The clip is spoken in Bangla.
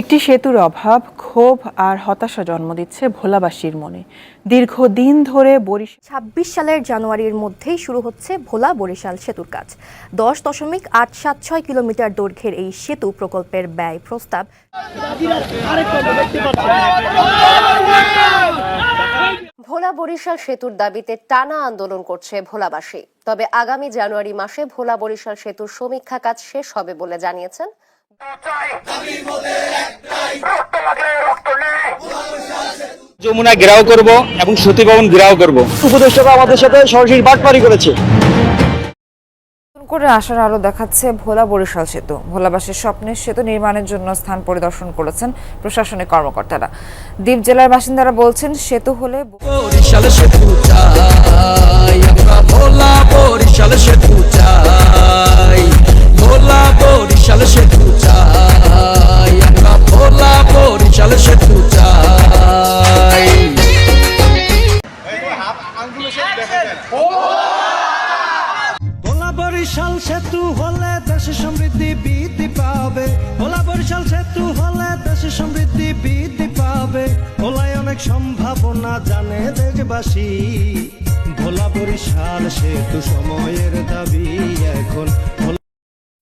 একটি সেতুর অভাব ক্ষোভ আর হতাশা জন্ম দিচ্ছে ভোলাবাসীর মনে। দীর্ঘদিন ধরে বরিশাল ছাব্বিশ সালের জানুয়ারির মধ্যেই শুরু হচ্ছে ভোলা বরিশাল সেতুর কাজ। দশ দশমিক আট সাত ছয় কিলোমিটার দৈর্ঘ্যের এই সেতু প্রকল্পের ব্যয় প্রস্তাব। ভোলা বরিশাল সেতুর দাবিতে টানা আন্দোলন করছে ভোলাবাসী। তবে আগামী জানুয়ারি মাসে ভোলা বরিশাল সেতুর সমীক্ষা কাজ শেষ হবে বলে জানিয়েছেন। যমুনা ঘেরাও করব এবং সতী ভবন ঘেরাও করব। উপদেষ্টা আমাদের সাথে সরাসরি বাটপারি করেছে। করে আসার আলো দেখাচ্ছে ভোলা বরিশাল সেতু। ভোলাবাসীর স্বপ্নের সেতু নির্মাণের জন্য স্থান পরিদর্শন করেছেন প্রশাসনিক কর্মকর্তারা। দ্বীপ জেলার বাসিন্দারা বলছেন সেতু হলে বরিশাল সেতু ভোলা বরিশাল সেতু হলে দেশে সমৃদ্ধি বৃদ্ধি পাবে। ভোলা বরিশাল সেতু হলে দেশে সমৃদ্ধি বৃদ্ধি পাবে। ভোলায় অনেক সম্ভাবনা জানে দেশবাসী। ভোলা বরিশাল সেতু সময়ের